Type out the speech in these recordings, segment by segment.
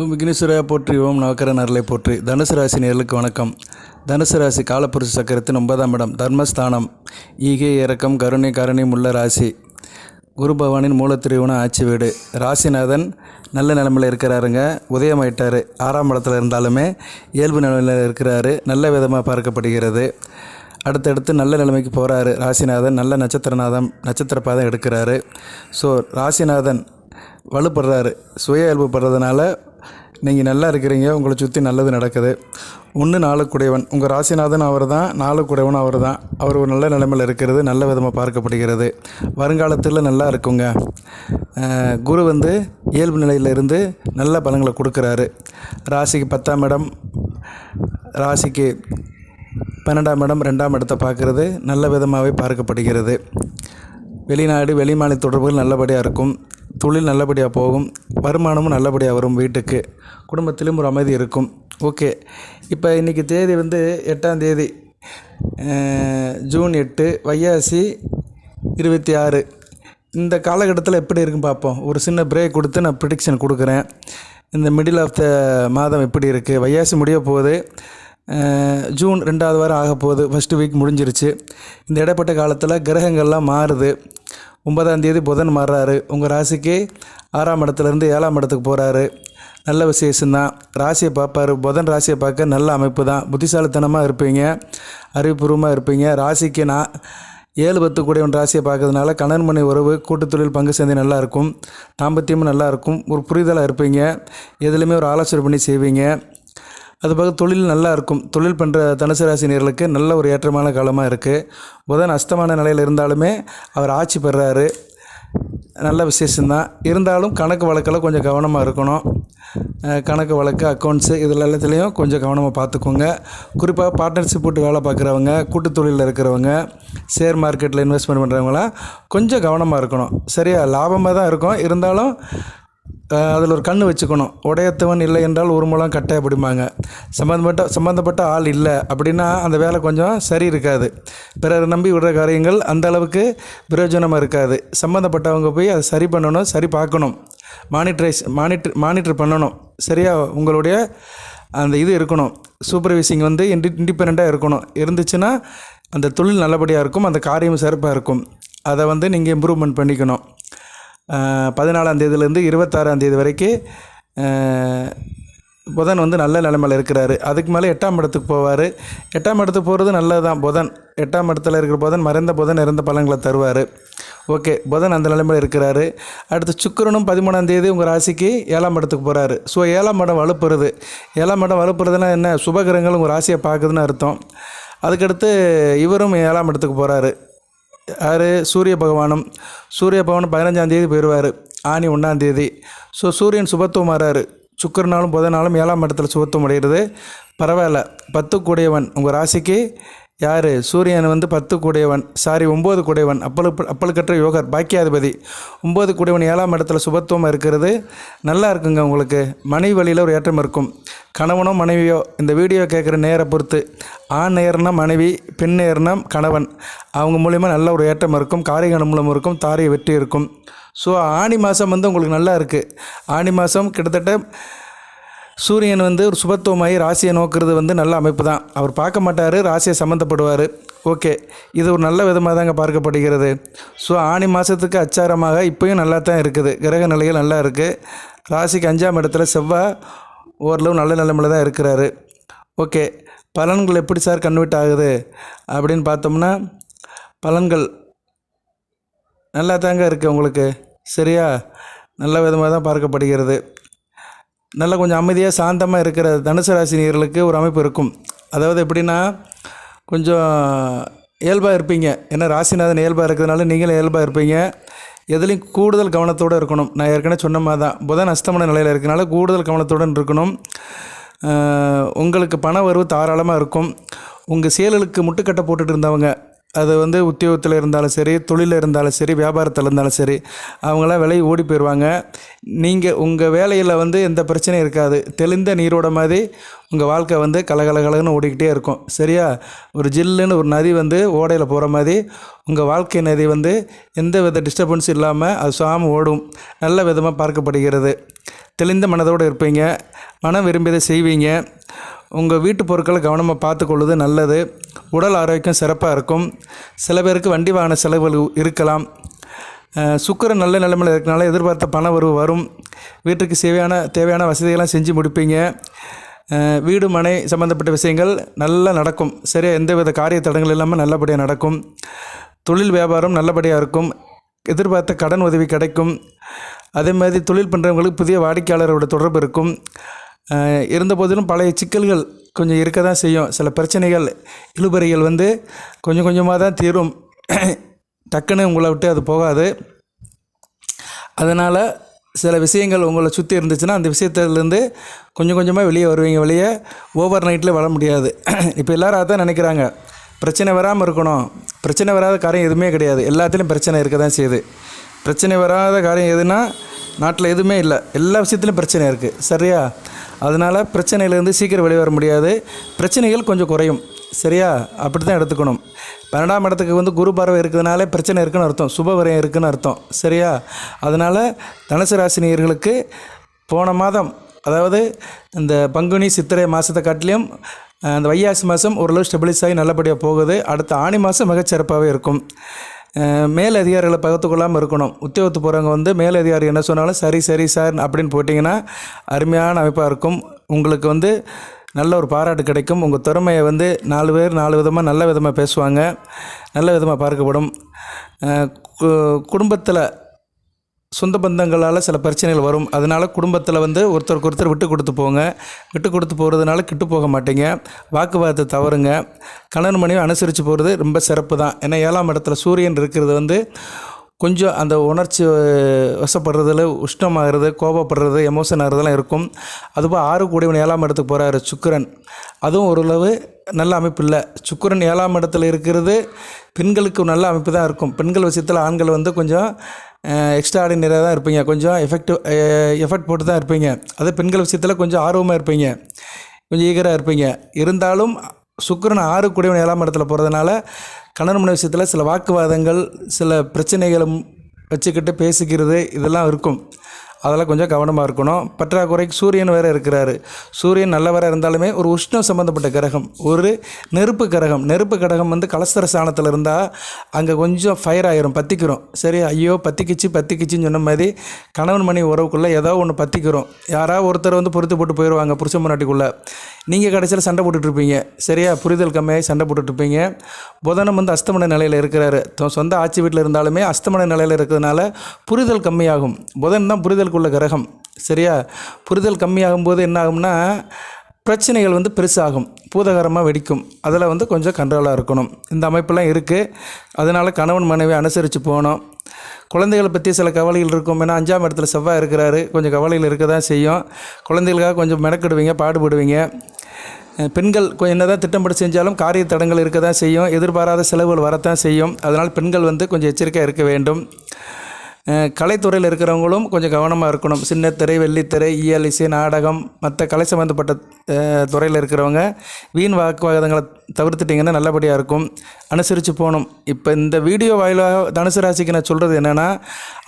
விக்னேஸ்வரா போற்றி ஓம் நவக்கரன் அருளை போற்றி. தனுசு ராசி நேர்களுக்கு வணக்கம். தனுசு ராசி காலப்புருஷ சக்கரத்தின் ஒன்பதாம் இடம் தர்மஸ்தானம். ஈகை இறக்கம் கருணை கருணையும் உள்ள ராசி. குரு பவானின் மூலத்திருவன ஆட்சி வீடு. ராசிநாதன் நல்ல நிலமையில் இருக்கிறாருங்க. உதயமாயிட்டார். ஆறாம் இடத்துல இருந்தாலுமே இயல்பு நிலைமையில் இருக்கிறாரு. நல்ல விதமாக பார்க்கப்படுகிறது. அடுத்தடுத்து நல்ல நிலைமைக்கு போகிறாரு ராசிநாதன் நல்ல நட்சத்திரநாதம் நட்சத்திர பாதம் எடுக்கிறாரு. ஸோ ராசிநாதன் வலுப்படுறாரு. சுய இயல்பு படுறதுனால நீங்கள் நல்லா இருக்கிறீங்க உங்களை சுற்றி நல்லது நடக்குது. ஒன்று நாளுக்குடையவன். உங்கள் ராசிநாதன் அவர் தான் நாளுக்குடையவன் அவர் தான் அவர் ஒரு நல்ல நிலைமையில் இருக்கிறது நல்ல விதமாக பார்க்கப்படுகிறது. வருங்காலத்தில் நல்லா இருக்குங்க. குரு வந்து இயல்பு நிலையிலிருந்து நல்ல பலன்களை கொடுக்குறாரு. ராசிக்கு பத்தாம் இடம் ராசிக்கு பன்னெண்டாம் இடம் ரெண்டாம் இடத்தை பார்க்குறது நல்ல விதமாகவே பார்க்கப்படுகிறது. வெளிநாடு வெளிமாநில தொடர்புகள் நல்லபடியாக இருக்கும். தொழில் நல்லபடியாக போகும் வருமானமும் நல்லபடியாக வரும் வீட்டுக்கு. குடும்பத்திலும் ஒரு அமைதி இருக்கும். ஓகே. இப்போ இன்றைக்கி தேதி வந்து எட்டாம் தேதி ஜூன் எட்டு வையாசி இருபத்தி ஆறு. இந்த காலகட்டத்தில் எப்படி இருக்குன்னு பார்ப்போம். ஒரு சின்ன பிரேக் கொடுத்து நான் ப்ரிடிக்ஷன் கொடுக்குறேன். இந்த மிடில் ஆஃப் த மாதம் எப்படி இருக்குது வையாசி முடிய போகுது. ஜூன் ரெண்டாவது வாரம் ஆக போகுது. ஃபஸ்ட்டு வீக் முடிஞ்சிருச்சு. இந்த இடைப்பட்ட காலத்தில் கிரகங்கள்லாம் மாறுது. ஒன்பதாம் தேதி புதன் மாறுறாரு. உங்கள் ராசிக்கு ஆறாம் இடத்துலேருந்து ஏழாம் இடத்துக்கு போகிறாரு நல்ல விசேஷம்தான். ராசியை பார்ப்பாரு. புதன் ராசியை பார்க்க நல்ல அமைப்பு தான் புத்திசாலித்தனமாக இருப்பீங்க. அறிவுபூர்வமாக இருப்பீங்க. ராசிக்கு நான் ஏழு பத்து கூடியவன் ராசியை பார்க்கறதுனால கணவன் மனை உறவு கூட்டுத்தொழில் பங்கு சேர்ந்து நல்லாயிருக்கும் தாம்பத்தியமும் நல்லா இருக்கும். ஒரு புரிதலாக இருப்பீங்க. எதுலேயுமே ஒரு ஆலோசனை பண்ணி செய்வீங்க. அது போக தொழில் நல்லா இருக்கும். தொழில் பண்ணுற தனுசு ராசினியர்களுக்கு நல்ல ஒரு ஏற்றமான காலமாக இருக்குது புதன் அஸ்தமான நிலையில் இருந்தாலுமே அவர் ஆட்சி பெறாரு. நல்ல விசேஷம்தான். இருந்தாலும் கணக்கு வழக்கில் கொஞ்சம் கவனமாக இருக்கணும். கணக்கு வழக்கு அக்கௌண்ட்ஸு இதில் எல்லாத்துலேயும் கொஞ்சம் கவனமாக பார்த்துக்கோங்க குறிப்பாக பார்ட்னர்ஷிப் போட்டு வேலை பார்க்குறவங்க கூட்டு தொழிலில் இருக்கிறவங்க ஷேர் மார்க்கெட்டில் இன்வெஸ்ட்மெண்ட் பண்ணுறவங்களாம் கொஞ்சம் கவனமாக இருக்கணும். சரியா? லாபமாக தான் இருக்கும். இருந்தாலும் அதில் ஒரு கண்ணு வச்சுக்கணும். உடையத்தவன் இல்லை என்றால் ஒரு மூலம் கட்டை அப்படிம்பாங்க சம்மந்தப்பட்ட சம்மந்தப்பட்ட ஆள் இல்லை அப்படின்னா அந்த வேலை கொஞ்சம் சரி இருக்காது. பிறர் நம்பி விடுற காரியங்கள் அந்த அளவுக்கு பிரயோஜனமாக இருக்காது. சம்மந்தப்பட்டவங்க போய் அதை சரி பண்ணணும் சரி பார்க்கணும். மானிட்டரைஸ் மானிட்டர் மானிட்டர் பண்ணணும். சரியா உங்களுடைய அந்த இது இருக்கணும். சூப்பர்வைசிங் வந்து இண்டி இண்டிபெண்ட்டாக இருக்கணும். இருந்துச்சுன்னா அந்த தொழில் நல்லபடியாக இருக்கும் அந்த காரியம் சிறப்பாக இருக்கும். அதை வந்து நீங்கள் இம்ப்ரூவ்மெண்ட் பண்ணிக்கணும். பதினாலாம் தேதியிலேருந்து இருபத்தாறாம் தேதி வரைக்கும் புதன் வந்து நல்ல நிலைமையில் இருக்கிறாரு. அதுக்கு மேலே எட்டாம் இடத்துக்கு போவார். எட்டாம் இடத்துக்கு போகிறது நல்லது தான் புதன் எட்டாம் இடத்துல இருக்கிற புதன் மறைந்த புதன் இறந்த பலன்களை தருவார். ஓகே புதன் அந்த நிலைமையில் இருக்கிறாரு. அடுத்து சுக்கிரனும் பதிமூணாம் தேதி உங்கள் ராசிக்கு ஏழாம் இடத்துக்கு போகிறாரு ஸோ ஏழாம் இடம் வலுப்புறது. ஏழாம் இடம் வலுப்புறதுனா என்ன? சுபகிரகங்கள் உங்கள் ராசியை பார்க்குதுன்னு அர்த்தம். அதுக்கடுத்து இவரும் ஏழாம் இடத்துக்கு போகிறாரு யார்? சூரிய பகவானும் சூரிய பகவான் பதினஞ்சாந்தேதி போயிடுவார் ஆனி ஒன்றாந்தேதி ஸோ சூரியன் சுபத்துவம் மாறாரு சுக்கரனாலும் புதனாலும் ஏழாம் இடத்துல சுபத்துவம் அடைகிறது பரவாயில்ல. பத்து கூடியவன் உங்கள் ராசிக்கு யார்? சூரியன் வந்து பத்து கூடையவன் சாரி ஒம்பது கூடையவன் அப்பளு அப்பளுக்கற்ற யோகர் பாக்கியாதிபதி. ஒம்பது கூடையவன் ஏழாம் இடத்துல சுபத்துவமாக இருக்கிறது. நல்லா இருக்குங்க உங்களுக்கு. மனைவி வழியில் ஒரு ஏற்றம் இருக்கும். கணவனோ மனைவியோ இந்த வீடியோ கேட்குற நேரை பொறுத்து. ஆண் நேர்னா மனைவி பெண் நேர்னா கணவன். அவங்க மூலிமா நல்ல ஒரு ஏற்றம் இருக்கும். காரியம் மூலம் இருக்கும். தாரிய வெற்றி இருக்கும். ஸோ ஆணி மாதம் வந்து உங்களுக்கு நல்லா இருக்குது ஆணி மாதம் கிட்டத்தட்ட சூரியன் வந்து ஒரு சுபத்துவமாகி ராசியை நோக்கிறது வந்து நல்ல அமைப்பு தான் அவர் பார்க்க மாட்டார் ராசியை சம்மந்தப்படுவார். ஓகே இது ஒரு நல்ல விதமாக தாங்க பார்க்கப்படுகிறது. ஸோ ஆணி மாதத்துக்கு அச்சாரமாக இப்போயும் நல்லா தான் இருக்குது. கிரக நிலைகள் நல்லா இருக்குது ராசிக்கு அஞ்சாம் இடத்துல செவ்வாய் ஓரளவு நல்ல நிலைமையில் தான் இருக்கிறாரு. ஓகே பலன்கள் எப்படி சார் கன்வெர்ட் ஆகுது? அப்படின்னு பார்த்தோம்னா பலன்கள் நல்லா தாங்க இருக்குது உங்களுக்கு. சரியா? நல்ல விதமாக தான் பார்க்கப்படுகிறது. நல்ல கொஞ்சம் அமைதியாக சாந்தமாக இருக்கிற தனுசு ராசி ஒரு அமைப்பு இருக்கும். அதாவது எப்படின்னா கொஞ்சம் இயல்பாக இருப்பீங்க. ஏன்னா ராசிநாதன் இயல்பாக இருக்கிறதுனால நீங்களும் இயல்பாக இருப்பீங்க. எதுலேயும் கூடுதல் கவனத்தோடு இருக்கணும். நான் ஏற்கனவே சொன்ன மாதிரி தான் புதன் அஸ்தமன நிலையில் இருக்கனால கூடுதல் கவனத்துடன் இருக்கணும். உங்களுக்கு பண வரவு தாராளமாக இருக்கும். உங்கள் செயல்களுக்கு முட்டுக்கட்டை போட்டுட்டு இருந்தவங்க அது வந்து உத்தியோகத்தில் இருந்தாலும் சரி தொழிலில் இருந்தாலும் சரி வியாபாரத்தில் இருந்தாலும் சரி அவங்களாம் விலை ஓடி போயிடுவாங்க நீங்கள் உங்கள் வேலையில் வந்து எந்த பிரச்சனையும் இருக்காது. தெளிந்த நீரோட மாதிரி உங்கள் வாழ்க்கை வந்து கலகலகலன்னு ஓடிக்கிட்டே இருக்கும். சரியா? ஒரு ஜில்லுன்னு ஒரு நதி வந்து ஓடையில் போகிற மாதிரி உங்கள் வாழ்க்கை நதி வந்து எந்த வித டிஸ்டர்பன்ஸும் இல்லாமல் அது சாம ஓடும். நல்ல விதமாக பார்க்கப்படுகிறது. தெளிந்த மனதோடு இருப்பீங்க. மனம் விரும்பியதை செய்வீங்க. உங்கள் வீட்டு பொருட்களை கவனமாக பார்த்துக்கொள்வது நல்லது. உடல் ஆரோக்கியம் சிறப்பாக இருக்கும். சில பேருக்கு வண்டி வாகன செலவுகள் இருக்கலாம். அஹ் நல்ல நிலைமையில் இருக்கனால எதிர்பார்த்த பண வரவு வரும். வீட்டுக்கு தேவையான தேவையான வசதிகள்லாம் செஞ்சு முடிப்பீங்க. வீடு மனை சம்மந்தப்பட்ட விஷயங்கள் நல்லா நடக்கும். சரியாக எந்தவித காரிய தடங்கள் இல்லாமல் நல்லபடியாக நடக்கும். தொழில் வியாபாரம் நல்லபடியாக இருக்கும். எதிர்பார்த்த கடன் உதவி கிடைக்கும். அதே மாதிரி தொழில் பண்ணுறவங்களுக்கு புதிய வாடிக்கையாளரோட தொடர்பு இருக்கும். இருந்த போதிலும் பழைய சிக்கல்கள் கொஞ்சம் இருக்க தான் செய்யும். சில பிரச்சனைகள் இழுபறிகள் வந்து கொஞ்சம் கொஞ்சமாக தான் தீரும். டக்குன்னு உங்களை விட்டு அது போகாது. அதனால் சில விஷயங்கள் உங்களை சுற்றி இருந்துச்சுன்னா அந்த விஷயத்துலேருந்து கொஞ்சம் கொஞ்சமாக வெளியே வருவீங்க. வெளியே ஓவர் நைட்டில் வர முடியாது. இப்போ எல்லோரும் அதான் நினைக்கிறாங்க. பிரச்சனை வராமல் இருக்கணும். பிரச்சனை வராத காரியம் எதுவுமே கிடையாது. எல்லாத்துலேயும் பிரச்சனை இருக்க தான் செய்யுது. பிரச்சனை வராத காரியம் எதுனா நாட்டில் எதுவுமே இல்லை. எல்லா விஷயத்துலையும் பிரச்சனை இருக்குது சரியா? அதனால் பிரச்சனையிலேருந்து சீக்கிரம் வெளியே வர முடியாது. பிரச்சனைகள் கொஞ்சம் குறையும். சரியா? அப்படி தான் எடுத்துக்கணும். பன்னெண்டாம் இடத்துக்கு வந்து குரு பார்வை இருக்கிறதுனால பிரச்சனை இருக்குன்னு அர்த்தம். சுப விரயம் இருக்குதுன்னு அர்த்தம். சரியா? அதனால் தனுசு ராசினியர்களுக்கு போன மாதம் அதாவது இந்த பங்குனி சித்திரை மாதத்தை காட்டிலையும் அந்த வையாசி மாதம் ஓரளவு ஸ்டெபிலைஸ் ஆகி நல்லபடியாக போகுது. அடுத்த ஆணி மாதம் மிகச்சிறப்பாகவே இருக்கும். மேலதிகாரிகளை மேல் அதிகாரிகளை பகத்து கொள்ளாமல் இருக்கணும். உத்தியோகத்து போகிறவங்க வந்து மேல் அதிகாரி என்ன சொன்னாலும் சரி சரி சார் அப்படின்னு போட்டிங்கன்னா அருமையான அமைப்பாக இருக்கும். உங்களுக்கு வந்து நல்ல ஒரு பாராட்டு கிடைக்கும். உங்கள் திறமையை வந்து நாலு பேர் நாலு விதமாக நல்ல விதமாக பேசுவாங்க. நல்ல விதமாக பார்க்கப்படும். குடும்பத்தில் சொந்த பந்தங்களால் சில பிரச்சனைகள் வரும். அதனால் குடும்பத்தில் வந்து ஒருத்தருக்கு ஒருத்தர் விட்டு கொடுத்து போங்க. விட்டு கொடுத்து போகிறதுனால கிட்டு போக மாட்டீங்க. வாக்குவாதத்தை தவறுங்க. கணவன் மனைவி அனுசரித்து போகிறது ரொம்ப சிறப்பு தான் ஏன்னா ஏழாம் இடத்துல சூரியன் இருக்கிறது வந்து கொஞ்சம் அந்த உணர்ச்சி வசப்படுறதுல உஷ்ணமாகிறது கோபப்படுறது எமோஷன் ஆகிறதுலாம் இருக்கும். அதுபோல் ஆறு கூடியவன் ஏழாம் இடத்துக்கு போகிறாரு சுக்கிரன். அதுவும் ஓரளவு நல்ல அமைப்பு இல்லை. சுக்கிரன் ஏழாம் இடத்துல இருக்கிறது பெண்களுக்கு நல்ல அமைப்பு தான் இருக்கும். பெண்கள் விஷயத்தில் ஆண்கள் வந்து கொஞ்சம் எக்ஸ்ட்ரா ஆர்டினரியாக தான் இருப்பீங்க. கொஞ்சம் எஃபெக்டிவ் எஃபெக்ட் போட்டு தான் இருப்பீங்க. அது பெண்கள் விஷயத்தில் கொஞ்சம் ஆர்வமாக இருப்பீங்க. கொஞ்சம் ஈகராக இருப்பீங்க. இருந்தாலும் சுக்கிரன் ஆறு கூடியவன் ஏழாம் இடத்துல போகிறதுனால கணவன் மனைவி விஷயத்தில் சில வாக்குவாதங்கள் சில பிரச்சனைகளும் வச்சுக்கிட்டு பேசிக்கிறது இதெல்லாம் இருக்கும். அதெல்லாம் கொஞ்சம் கவனமாக இருக்கணும். பற்றாக்குறைக்கு சூரியன் வேறு இருக்கிறாரு. சூரியன் நல்லவராக இருந்தாலுமே ஒரு உஷ்ணம் சம்மந்தப்பட்ட கிரகம் ஒரு நெருப்பு கிரகம். நெருப்பு கிரகம் வந்து கலஸ்தர ஸ்தானத்தில் இருந்தால் அங்கே கொஞ்சம் ஃபயர் ஆயிரும் பற்றிக்கிறோம் சரி ஐயோ பற்றிக்கிச்சு பற்றிக்கிச்சின்னு சொன்ன மாதிரி கணவன் மணி உறவுக்குள்ளே ஏதோ ஒன்று பற்றிக்கிறோம் யாராவது ஒருத்தர் வந்து பொறுத்து போட்டு போயிடுவாங்க புருஷன் முன்னாட்டிக்குள்ளே நீங்கள் கடைசியில் சண்டை போட்டுட்ருப்பீங்க சரியா புரிதல் கம்மியாகி சண்டை போட்டுட்டு இருப்பீங்க. புதனம் வந்து அஸ்தமன நிலையில் இருக்கிறாரு. சொந்த ஆட்சி வீட்டில் இருந்தாலுமே அஸ்தமன நிலையில் இருக்கிறதுனால புரிதல் கம்மியாகும். புதன் தான் புரிதல் உள்ள கிரகம் சரியா? புரிதல் கம்மியாகும் போது என்ன ஆகும்னா பிரச்சனைகள் வந்து பெருசாகும். பூதகரமாக வெடிக்கும். அதில் வந்து கொஞ்சம் கண்ட்ரோலாக இருக்கணும். இந்த அமைப்பெல்லாம் இருக்குது அதனால் கணவன் மனைவி அனுசரித்து போகணும். குழந்தைகளை பற்றி சில கவலைகள் இருக்கும். ஏன்னா அஞ்சாம் இடத்துல செவ்வாய் இருக்கிறாரு. கொஞ்சம் கவலைகள் இருக்க தான் செய்யும். குழந்தைகளுக்காக கொஞ்சம் மெனக்கிடுவீங்க பாடுபடுவீங்க. பெண்கள் என்ன என்னதான் திட்டமிட்டு செஞ்சாலும் காரிய தடங்கள் இருக்க தான் செய்யும். எதிர்பாராத செலவுகள் வரத்தான் செய்யும். அதனால் பெண்கள் வந்து கொஞ்சம் எச்சரிக்கையாக இருக்க வேண்டும். கலைத்துறையில் இருக்கிறவங்களும் கொஞ்சம் கவனமாக இருக்கணும். சின்னத்திரை வெள்ளித்திரை இயல் இசை நாடகம் மற்ற கலை சம்மந்தப்பட்ட துறையில் இருக்கிறவங்க வீண் வாக்குவாதங்களை தவிர்த்துட்டிங்கன்னா நல்லபடியாக இருக்கும். அனுசரித்து போகணும். இப்போ இந்த வீடியோ வாயிலாக தனுசு ராசிக்கு நான் சொல்கிறது என்னென்னா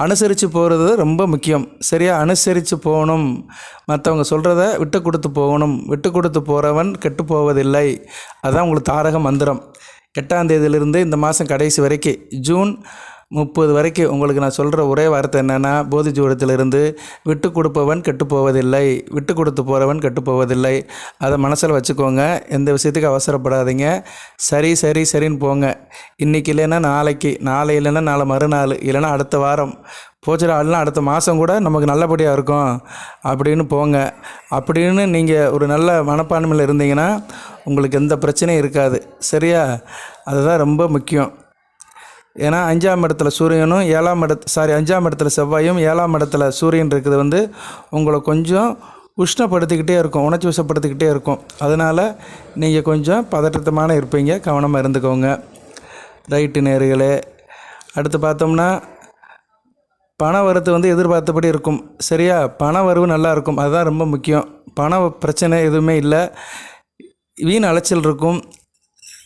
அனுசரித்து போகிறது ரொம்ப முக்கியம். சரியாக அனுசரித்து போகணும். மற்றவங்க சொல்கிறத விட்டு கொடுத்து போகணும். விட்டு கொடுத்து போகிறவன் கெட்டு போவதில்லை. அதுதான் உங்களுக்கு தாரக மந்திரம். எட்டாம் தேதியிலிருந்து இந்த மாதம் கடைசி வரைக்கும் ஜூன் முப்பது வரைக்கும் உங்களுக்கு நான் சொல்கிற ஒரே வார்த்தை என்னென்னா போதி ஜூடத்திலிருந்து விட்டு கொடுப்பவன் கெட்டுப்போவதில்லை. விட்டு கொடுத்து போகிறவன் கெட்டுப்போவதில்லை. அதை மனசில் வச்சுக்கோங்க. எந்த விஷயத்துக்கு அவசரப்படாதீங்க. சரி சரி சரின்னு போங்க. இன்றைக்கி இல்லைன்னா நாளைக்கு நாளை இல்லைன்னா நாளை மறுநாள் இல்லைன்னா அடுத்த வாரம். போச்சுடா ஆள்னா அடுத்த மாதம் கூட நமக்கு நல்லபடியாக இருக்கும். அப்படின்னு போங்க. அப்படின்னு நீங்கள் ஒரு நல்ல மனப்பான்மையில் இருந்தீங்கன்னா உங்களுக்கு எந்த பிரச்சனையும் இருக்காது. சரியா? அதுதான் ரொம்ப முக்கியம். ஏன்னா அஞ்சாம் இடத்துல சூரியனும் ஏழாம் இடத்து சாரி அஞ்சாம் இடத்துல செவ்வாயும் ஏழாம் இடத்துல சூரியன் இருக்குது வந்து உங்களை கொஞ்சம் உஷ்ணப்படுத்திக்கிட்டே இருக்கும் உணர்ச்சி வசப்படுத்திக்கிட்டே இருக்கும். அதனால் நீங்கள் கொஞ்சம் பதற்றத்தமான இருப்பீங்க கவனமாக இருந்துக்கோங்க. ரைட்டு நேர்களே. அடுத்து பார்த்தோம்னா பண வரத்து வந்து எதிர்பார்த்தபடி இருக்கும். சரியா? பண வரவு நல்லா இருக்கும். அதுதான் ரொம்ப முக்கியம். பண பிரச்சனை எதுவுமே இல்லை. வீண் அலைச்சல் இருக்கும்.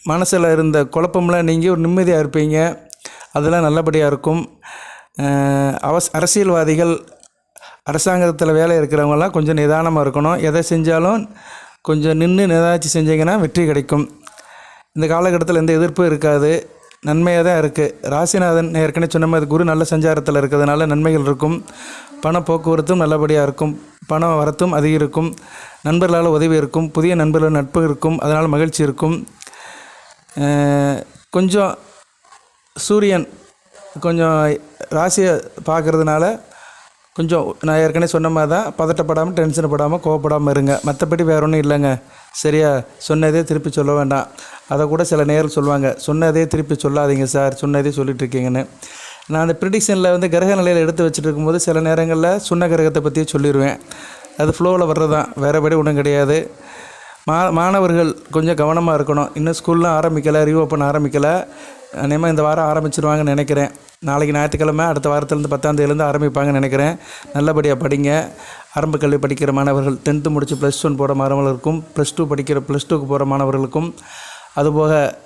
மனசில் இருந்த குழப்பம்லாம் நீங்கள் ஒரு நிம்மதியாக இருப்பீங்க. அதெல்லாம் நல்லபடியாக இருக்கும். அவஸ் அரசியல்வாதிகள் அரசாங்கத்தில் வேலை இருக்கிறவங்கெல்லாம் கொஞ்சம் நிதானமாக இருக்கணும். எதை செஞ்சாலும் கொஞ்சம் நின்று நிதானிச்சு செஞ்சிங்கன்னா வெற்றி கிடைக்கும். இந்த காலகட்டத்தில் எந்த எதிர்ப்பும் இருக்காது. நன்மையாக தான் இருக்குது ராசிநாதன் ஏற்கனவே சொன்ன மாதிரி குரு நல்ல சஞ்சாரத்தில் இருக்கிறதுனால நன்மைகள் இருக்கும். பண போக்குவரத்தும் நல்லபடியாக இருக்கும். பண வரத்தும் அதிகம் இருக்கும் நண்பர்களால் உதவி இருக்கும். புதிய நண்பர்கள் நட்பு இருக்கும். அதனால் மகிழ்ச்சி இருக்கும். கொஞ்சம் சூரியன் கொஞ்சம் ராசியை பார்க்கறதுனால கொஞ்சம் நான் ஏற்கனவே சொன்ன மாதிரி தான் பதட்டப்படாமல் டென்ஷன் படாமல் கோவப்படாமல் இருங்க. மற்றபடி வேற ஒன்றும் இல்லைங்க. சரியா? சொன்னதே திருப்பி சொல்ல வேண்டாம். அதை கூட சில நேரம் சொல்லுவாங்க. சொன்னதே திருப்பி சொல்லாதீங்க சார். சொன்னதே சொல்லிட்டு இருக்கீங்கன்னு. நான் அந்த ப்ரிடிக்ஷனில் வந்து கிரக நிலையில் எடுத்து வச்சுட்டு இருக்கும்போது சில நேரங்களில் சொன்ன கிரகத்தை பற்றியே சொல்லிடுவேன் அது ஃப்ளோவில் வர்றது தான். வேறுபடி ஒன்றும் கிடையாது. மா மாணவர்கள் கொஞ்சம் கவனமாக இருக்கணும். இன்னும் ஸ்கூல்லாம் ஆரம்பிக்கலை ரீஓப்பன் ஆரம்பிக்கலை. அநேகமாக இந்த வாரம் ஆரம்பிச்சிருவாங்கன்னு நினைக்கிறேன். நாளைக்கு ஞாயிற்றுக்கிழமை அடுத்த வாரத்துலேருந்து பத்தாம் ஆரம்பிப்பாங்கன்னு நினைக்கிறேன். நல்லபடியாக படிங்க. ஆரம்ப கல்வி படிக்கிற மாணவர்கள் டென்த்து முடித்து ப்ளஸ் ஒன் போகிற மாணவர்களுக்கும் ப்ளஸ் டூ படிக்கிற ப்ளஸ் டூக்கு போகிற மாணவர்களுக்கும் அதுபோக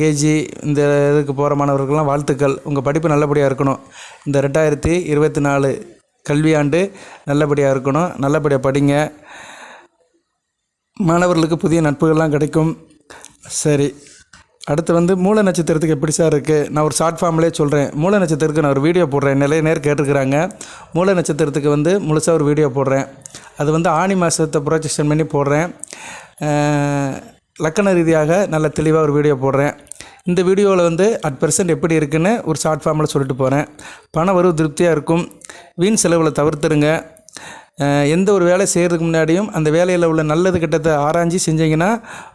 கேஜி இந்த இதுக்கு போகிற மாணவர்கள்லாம் வாழ்த்துக்கள். உங்கள் படிப்பு நல்லபடியாக இருக்கணும். இந்த ரெண்டாயிரத்தி இருபத்தி நாலு கல்வியாண்டு நல்லபடியாக இருக்கணும். நல்லபடியாக படிங்க. மாணவர்களுக்கு புதிய நட்புகள்லாம் கிடைக்கும். சரி. அடுத்து வந்து மூல நட்சத்திரத்துக்கு எப்படி சார் இருக்குது நான் ஒரு ஷார்ட் ஃபார்ம்லேயே சொல்கிறேன் மூல நட்சத்திரத்துக்கு நான் ஒரு வீடியோ போடுறேன். நிறைய நேர் கேட்டிருக்கிறாங்க. மூல நட்சத்திரத்துக்கு வந்து முழுசாக ஒரு வீடியோ போடுறேன். அது வந்து ஆணி மாதத்தை ப்ரொஜெக்ஷன் பண்ணி போடுறேன். லக்கண ரீதியாக நல்ல தெளிவாக ஒரு வீடியோ போடுறேன். இந்த வீடியோவில் வந்து அட் பெர்சன்ட் எப்படி இருக்குன்னு ஒரு ஷார்ட் ஃபார்மில் சொல்லிட்டு போகிறேன் பண வரவு திருப்தியாக இருக்கும். வீண் செலவில் தவிர்த்துருங்க. எந்த ஒரு வேலை செய்கிறதுக்கு முன்னாடியும் அந்த வேலையில் உள்ள நல்லது கெட்டதை ஆராய்ஞ்சு செஞ்சீங்கன்னா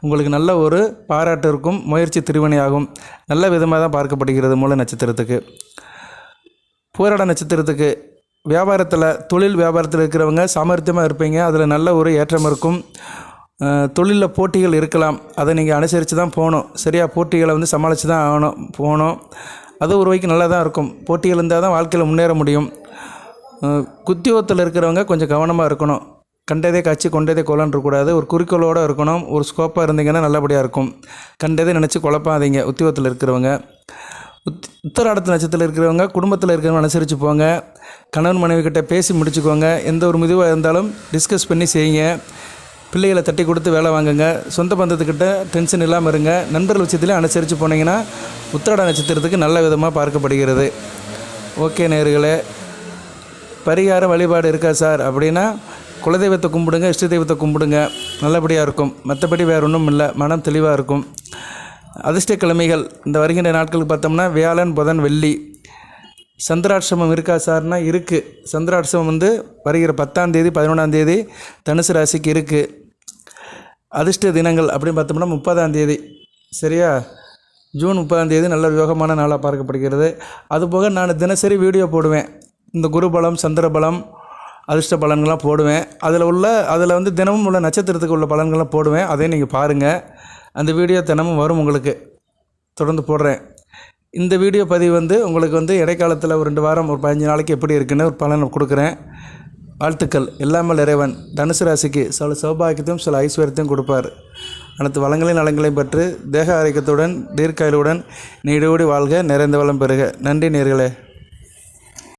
உங்களுக்கு நல்ல ஒரு பாராட்டு இருக்கும் முயற்சி திருவினையாகும் நல்ல விதமாக தான் பார்க்கப்படுகிறது மூல நட்சத்திரத்துக்கு. போராட நட்சத்திரத்துக்கு வியாபாரத்தில் தொழில் வியாபாரத்தில் இருக்கிறவங்க சாமர்த்தியமாக இருப்பீங்க அதில் நல்ல ஒரு ஏற்றம் இருக்கும். தொழிலில் போட்டிகள் இருக்கலாம் அதை நீங்கள் அனுசரித்து தான் போகணும். சரியாக போட்டிகளை வந்து சமாளித்து தான் ஆகணும் போகணும். அது ஒரு வரைக்கும் நல்லா தான் இருக்கும். போட்டிகள் இருந்தால் தான் வாழ்க்கையில் முன்னேற முடியும். குத்தியோகத்தில் இருக்கிறவங்க கொஞ்சம் கவனமாக இருக்கணும். கண்டதே காய்ச்சி கொண்டதே கொலன்னு இருக்கக்கூடாது. ஒரு குறிக்கோளோடு இருக்கணும். ஒரு ஸ்கோப்பாக இருந்தீங்கன்னா நல்லபடியாக இருக்கும். கண்டதே நினச்சி குழப்பாதீங்க. உத்தியோகத்தில் இருக்கிறவங்க. உத் உத்தராடத்து நட்சத்திரத்தில் இருக்கிறவங்க குடும்பத்தில் இருக்கிறவங்க அனுசரித்து போங்க. கணவன் மனைவி கிட்ட பேசி முடிச்சுக்கோங்க. எந்த ஒரு முதிவாக இருந்தாலும் டிஸ்கஸ் பண்ணி செய்யுங்க. பிள்ளைகளை தட்டி கொடுத்து வேலை வாங்குங்க. சொந்த பந்தத்துக்கிட்ட டென்ஷன் இல்லாமல் இருங்க. நண்பர்கள் விஷயத்துலேயும் அனுசரித்து போனீங்கன்னா உத்திராட நட்சத்திரத்துக்கு நல்ல விதமாக பார்க்கப்படுகிறது. ஓகே நேர்களே பரிகார வழிபாடு இருக்கா சார்? அப்படின்னா குலதெய்வத்தை கும்பிடுங்க இஷ்ட தெய்வத்தை கும்பிடுங்க. நல்லபடியாக இருக்கும். மற்றபடி வேறு ஒன்றும் இல்லை. மனம் தெளிவாக இருக்கும். அதிர்ஷ்ட கிழமைகள் இந்த வருகின்ற நாட்களுக்கு பார்த்தோம்னா வியாழன் புதன் வெள்ளி. சந்திராட்சமம் இருக்கா சார்னா இருக்குது சந்திராட்சமம் வந்து வருகிற பத்தாம் தேதி பதினொன்றாம் தேதி தனுசு ராசிக்கு இருக்குது அதிர்ஷ்ட தினங்கள் அப்படின்னு பார்த்தோம்னா முப்பதாம் தேதி. சரியா? ஜூன் முப்பதாம் தேதி நல்ல யோகமான நாளாக பார்க்கப்படுகிறது. அதுபோக நான் தினசரி வீடியோ போடுவேன். இந்த குருபலம் சந்திரபலம் சந்திர பலம் அதிர்ஷ்ட பலன்கள்லாம் போடுவேன். அதில் உள்ள அதில் வந்து தினமும் உள்ள நட்சத்திரத்துக்கு உள்ள பலன்கள்லாம் போடுவேன். அதையும் நீங்கள் பாருங்கள் அந்த வீடியோ தினமும் வரும் உங்களுக்கு. தொடர்ந்து போடுறேன். இந்த வீடியோ பதிவு வந்து உங்களுக்கு வந்து இடைக்காலத்தில் ஒரு ரெண்டு வாரம் ஒரு பதினஞ்சு நாளைக்கு எப்படி இருக்குன்னு ஒரு பலன் கொடுக்குறேன். வாழ்த்துக்கள். எல்லாமல் இறைவன். தனுசு ராசிக்கு சில சௌபாகியத்தையும் சில ஐஸ்வர்யத்தையும் கொடுப்பார். அனைத்து வளங்களையும் நலங்களையும் பெற்று தேக ஆரோக்கியத்துடன் தீர்க்காயலுடன் நீடோடி வாழ்க நிறைந்த வளம் பெறுக. நன்றி நேர்களே.